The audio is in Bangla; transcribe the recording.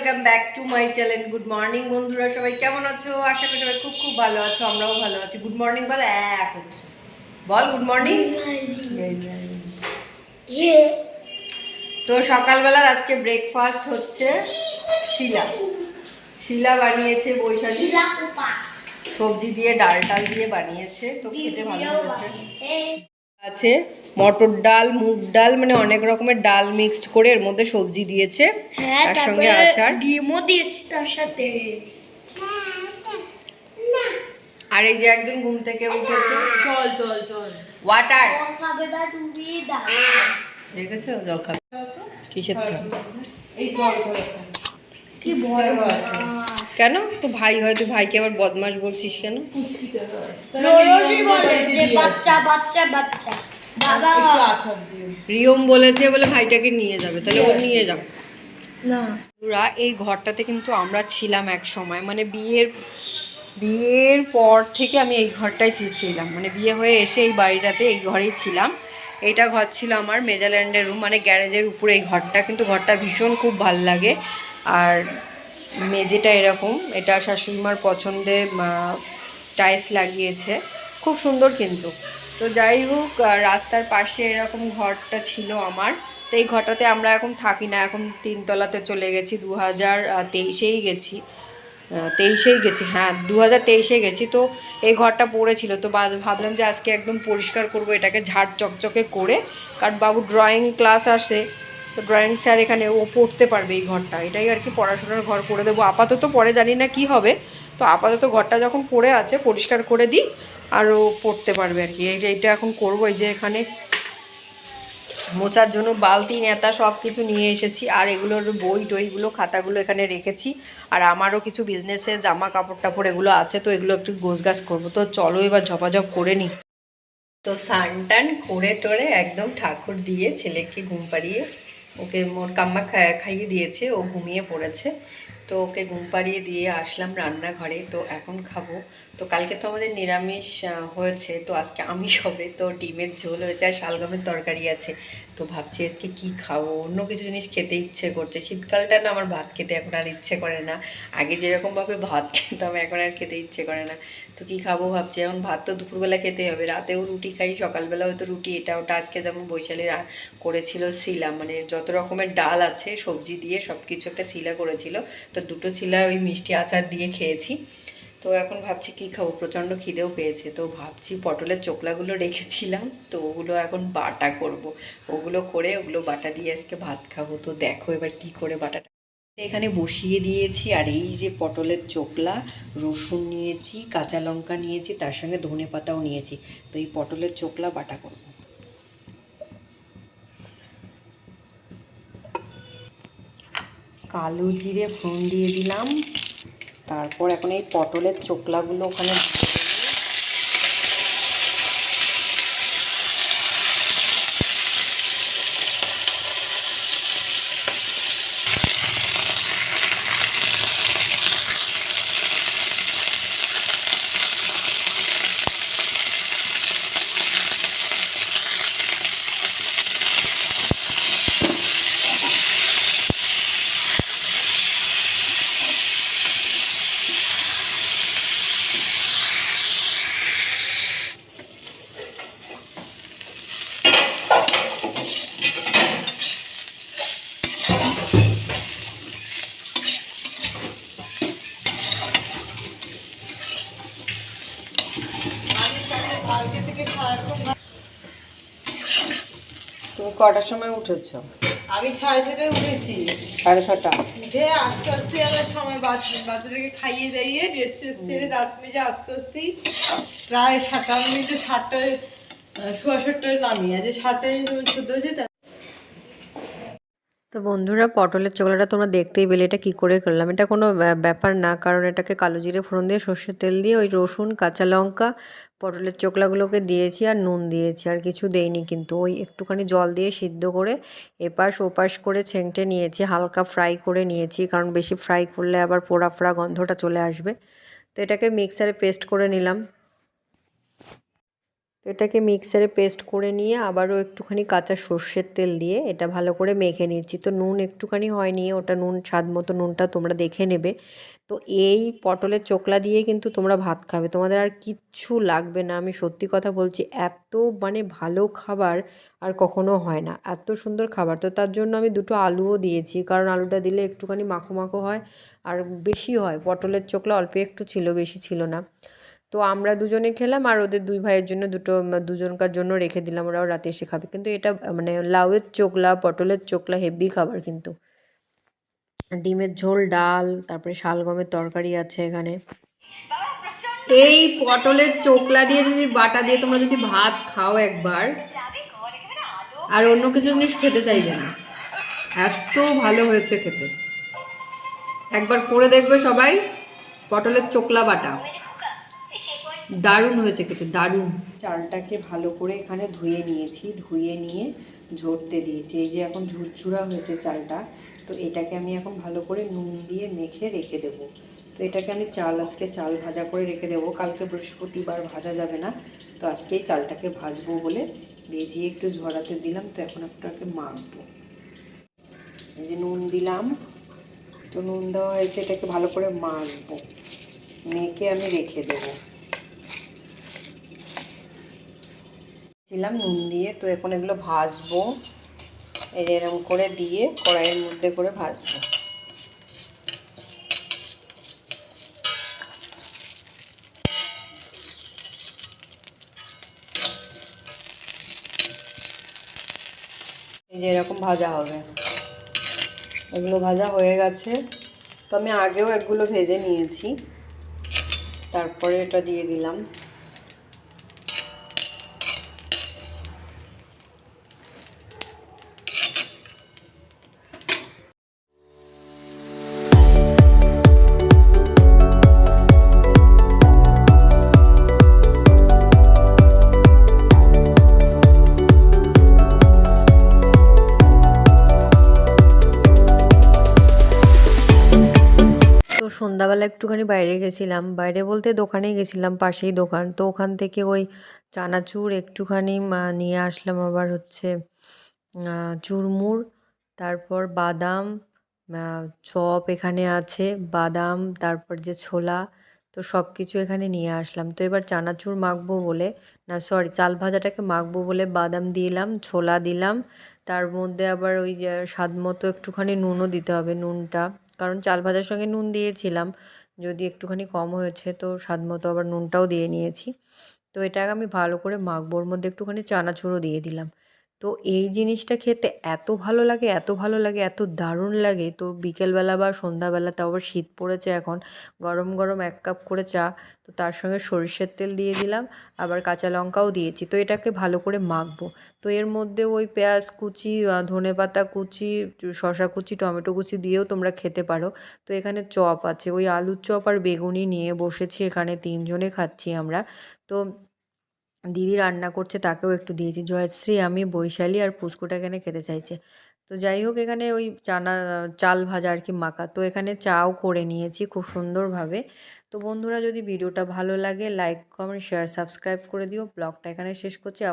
Welcome back to my channel good morning বন্ধুরা সবাই কেমন আছো? আশা করি সবাই খুব খুব ভালো আছো আমরাও ভালো আছি। গুড মর্নিং বল এক হচ্ছে বল গুড মর্নিং তো সকালবেলার আজকে ব্রেকফাস্ট হচ্ছে শিলা। শিলা বানিয়েছে বৈশাখী। সবজি দিয়ে ডাল টাল দিয়ে বানিয়েছে তো খেতে ভালো হয়েছে আছে। মটর ডাল মুগ ডাল মানে অনেক রকমের ডাল মিক্সড করে এর মধ্যে সবজি দিয়েছে। হ্যাঁ তার সঙ্গে আচার। ডিমও দিয়েছি তার সাথে। আর এই যে একজন ঘুম থেকে উঠেছে। চল চল চল। ওয়াটার খাবে দা তুমি দা দেখেছ? জল খাবে। কিসের এই জল জল। কি বড় কেন? তো ভাই হয়তো ভাইকে আবার বদমাস বলছিস কেন? রোজই বলে যে বাচ্চা বাচ্চা বাচ্চা। বাবা। রিয়ম বলেছে বলে ভাইটাকে নিয়ে যাবে তাহলে ও নিয়ে যাবে না। এই ঘরটাতে কিন্তু আমরা ছিলাম এক সময় মানে বিয়ের বিয়ের পর থেকে আমি এই ঘরটাই ছিলাম। মানে বিয়ে হয়ে এসে এই বাড়িটাতে এই ঘরেই ছিলাম। এইটা ঘর ছিল আমার মেজাল্যান্ডের রুম মানে গ্যারেজের উপরে এই ঘরটা কিন্তু ঘরটা ভীষণ খুব ভালো লাগে। আর মেঝেটা এরকম। এটা শাশুড়িমার পছন্দে টাইলস লাগিয়েছে। খুব সুন্দর কিন্তু। তো যাই হোক রাস্তার পাশে এরকম ঘরটা ছিল আমার। তো এই ঘরটাতে আমরা এখন থাকি না। এখন তিনতলাতে চলে গেছি। দু হাজার তেইশেই গেছি। তেইশেই গেছি। হ্যাঁ দু হাজার তেইশে গেছি। তো এই ঘরটা পড়েছিল। তো ভাবলাম যে আজকে একদম পরিষ্কার করব। এটাকে ঝাড় চকচকে করে। কারণ বাবু ড্রয়িং ক্লাস আসে। তো ড্রয়িং স্যার এখানে ও পড়তে পারবে এই ঘরটা। এটাই আর কি পড়াশোনার ঘর করে দেবো। আপাতত পরে জানি না কি হবে। তো আপাতত ঘরটা যখন পড়ে আছে, পরিষ্কার করে দিই, আর ও পড়তে পারবে আর কি। এইটা এখন করব, এই যে এখানে মোচার জন্য বালতি, নেতা সব কিছু নিয়ে এসেছি। আর এগুলোর বই টইগুলো, খাতাগুলো এখানে রেখেছি। আর আমারও কিছু বিজনেসের জামা কাপড় টাপড় এগুলো আছে, তো এগুলো একটু গোছগাছ করব। তো চলো এবার ঝপাঝপ করে নিই তো সান টান করে টোরে একদম ঠাকুর দিয়ে ছেলেকে ঘুম পাড়িয়ে ওকে মোর কাম্মা খাইয়ে দিয়েছে, ও ঘুমিয়ে পড়েছে। তো ওকে ঘুম পাড়িয়ে দিয়ে আসলাম রান্নাঘরে, তো এখন খাব। তো কালকে তো আমাদের নিরামিষ হয়েছে, তো আজকে আমিষ হবে, তো ডিমের ঝোল হয়েছে আর শালগমের তরকারি আছে। তো ভাবছি আজকে কি খাব? অন্য কিছু জিনিস খেতে ইচ্ছে করছে। শীতকালটা না আমার ভাত খেতে এখন আর ইচ্ছে করে না। আগে যেরকমভাবে ভাত খেতাম, এখন আর খেতে ইচ্ছে করে না। তো কি খাব ভাবছি। এখন ভাত তো দুপুরবেলা খেতে হবে। রাতেও রুটি খাই, সকালবেলা হয়তো রুটি, এটা ওটা। আজকে যেমন বৈশালী করেছিল শিলা মানে যত রকমের ডাল আছে, সবজি দিয়ে সব কিছু একটা শিলা করেছিল। তো দুটো শিলা ওই মিষ্টি আচার দিয়ে খেয়েছি। তো এখন ভাবছি কি খাব? প্রচণ্ড খিদেও পেয়েছে। তো ভাবছি পটলের চোকলাগুলো রেখেছিলাম। তো ওগুলো এখন বাটা করব। ওগুলো করে ওগুলো বাটা দিয়ে আজকে ভাত খাব। তো দেখো এবার কি করে বাটাটা এখানে বসিয়ে দিয়েছি। আর এই যে পটলের চোকলা, রসুন নিয়েছি, কাঁচা লঙ্কা নিয়েছি, তার সঙ্গে ধনে পাতাও নিয়েছি। তো এই পটলের চোকলা বাটা করব। কালো জিরে ফোড়ন দিয়ে দিলাম। তারপর এখন এই পটলের চোকলাগুলো ওখানে তুমি কটার সময় উঠেছো? আমি সাড়ে ছটায় উঠেছি। সাড়ে ছটা? উঠে আস্তে আস্তে আমার সময় বাচ্চা- বাচ্চাটাকে খাইয়ে দাইয়ে ড্রেস ট্রেস ছেড়ে দাঁত মেজে আস্তে আস্তেই প্রায় সাতটা মিনিটে সাতটায় সোয়া সাতটায় নামি। আজ সাতটায় চোদ্দ হয়েছে তা- বন্ধুরা পটলের চোখলাটা তোমরা দেখতেই পেলে, এটা কি করে করলাম? এটা কোনো ব্যা- ব্যাপার না, কারণ এটাকে কালো জিরে ফোড়ন দিয়ে সর্ষের তেল দিয়ে ওই রসুন, কাঁচা লঙ্কা, পটলের চোখলাগুলোকে দিয়েছি আর নুন দিয়েছি, আর কিছু দেইনি কিন্তু। ওই একটুখানি জল দিয়ে সিদ্ধ করে এপাশ ওপাশ করে ছেংটে নিয়েছি, হালকা ফ্রাই করে নিয়েছি, কারণ বেশি ফ্রাই করলে আবার পোড়া ফোড়া গন্ধটা চলে আসবে। তো এটাকে মিক্সারে পেস্ট করে নিলাম। তো এটাকে মিক্সারে পেস্ট করে নিয়ে আবারও একটুখানি কাঁচা সর্ষের তেল দিয়ে এটা ভালো করে মেখে নিচ্ছি। তো নুন একটুখানি হয়নি, ওটা নুন, স্বাদ মতো নুনটা তোমরা দেখে নেবে। তো এই পটলের চোকলা দিয়ে কিন্তু তোমরা ভাত খাবে। তোমাদের আর কিচ্ছু লাগবে না। আমি সত্যি কথা বলছি, এত মানে ভালো খাবার আর কখনো হয় না। এত সুন্দর খাবার। তো তার জন্য আমি দুটো আলুও দিয়েছি, কারণ আলুটা দিলে একটুখানি মাখো মাখো হয় আর বেশি হয়। পটলের চোকলা অল্প একটু ছিল, বেশি ছিল না। তো আমরা দুজনে খেলাম আর ওদের দুই ভাইয়ের জন্য দুটো দুজনকার জন্য রেখে দিলাম, ওরাও রাতে এসে খাবে। কিন্তু এটা মানে লাউয়ের চোকলা, পটলের চোকলা হেভি খাবার কিন্তু। ডিমের ঝোল, ডাল, তারপরে শালগমের তরকারি আছে এখানে। এই পটলের চোকলা দিয়ে যদি বাটা দিয়ে তোমরা যদি ভাত খাও একবার, আর অন্য কিছু জিনিস খেতে চাইবে না। এত ভালো হয়েছে খেতে। একবার করে দেখবে সবাই, পটলের চোকলা বাটা। দারুণ হয়েছে খেতে, দারুণ। চালটাকে ভালো করে এখানে ধুয়ে নিয়েছি, ধুয়ে নিয়ে ঝরতে দিয়েছি। এই যে এখন ঝুরঝুরা হয়েছে চালটা, তো এটাকে আমি এখন ভালো করে নুন দিয়ে মেখে রেখে দেবো। তো এটাকে আমি চাল, আজকে চাল ভাজা করে রেখে দেবো। কালকে বৃহস্পতিবার ভাজা যাবে না, তো আজকেই চালটাকে ভাজবো বলে ভেজিয়ে একটু ঝরাতে দিলাম, তো এখন একটাকে মাখবো। এই যে নুন দিলাম, তো নুন দেওয়া হয়েছে, এটাকে ভালো করে মাখবো। মেখে আমি রেখে দেবো। দিলাম, নুন দিয়ে তো এখন এগুলো ভাজবো। এরকম করে দিয়ে কড়াইয়ের মধ্যে করে ভাজবো। এই যে এরকম ভাজা হবে। এগুলো ভাজা হয়ে গেছে। তো আমি আগেও এগুলো ভেজে নিয়েছি। তারপরে এটা দিয়ে দিলাম। সন্ধ্যাবেলা একটুখানি বাইরে গেছিলাম। বাইরে বলতে দোকানে গেছিলাম, পাশেই দোকান। তো ওখান থেকে ওই চানাচুর একটুখানি নিয়ে আসলাম আবার হচ্ছে চুরমুর, তারপর বাদাম চপ এখানে আছে, বাদাম, তারপর যে ছোলা, তো সব কিছু এখানে নিয়ে আসলাম। তো এবার চানাচুর মাখবো বলে, না সরি চাল ভাজাটাকে মাখবো বলে বাদাম দিলাম, ছোলা দিলাম। তার মধ্যে আবার ওই স্বাদ মতো একটুখানি নুনও দিতে হবে, নুনটা। কারণ চাল ভাজার সঙ্গে নুন দিয়েছিলাম, যদি একটুখানি কম হয়েছে তো স্বাদ মতো আবার নুনটাও দিয়ে নিয়েছি। তো এটাকে আমি ভালো করে মাখবো, ওর মধ্যে একটুখানি চানাচুরও দিয়ে দিলাম। তো এই জিনিসটা খেতে এত ভালো লাগে, এত ভালো লাগে, এত দারুণ লাগে। তো বিকেলবেলা বা সন্ধ্যাবেলা তাও আবার শীত পড়েছে এখন, গরম গরম এক কাপ করে চা, তো তার সঙ্গে সরিষের তেল দিয়ে দিলাম, আবার কাঁচা লঙ্কাও দিয়েছি। তো এটাকে ভালো করে মাখবো। তো এর মধ্যে ওই পেঁয়াজ কুচি ধনে পাতা কুচি শশা কুচি, টমেটো কুচি দিয়েও তোমরা খেতে পারো। তো এখানে চপ আছে, ওই আলুর চপ আর বেগুনি নিয়ে বসেছি, এখানে তিনজনে খাচ্ছি আমরা। তো দিদি রান্না করছে, তাকেও একটু দিয়েছি। জয়শ্রী, আমি, বৈশালী আর পুষ্কুটা এখানে খেতে চাইছে। তো যাই হোক, এখানে ওই চানা, চাল ভাজা আর কি মাখা। তো এখানে চাও করে নিয়েছি খুব সুন্দরভাবে। তো বন্ধুরা, যদি ভিডিওটা ভালো লাগে লাইক কমেন্ট শেয়ার সাবস্ক্রাইব করে দিও। ব্লগটা এখানে শেষ করছি। আবার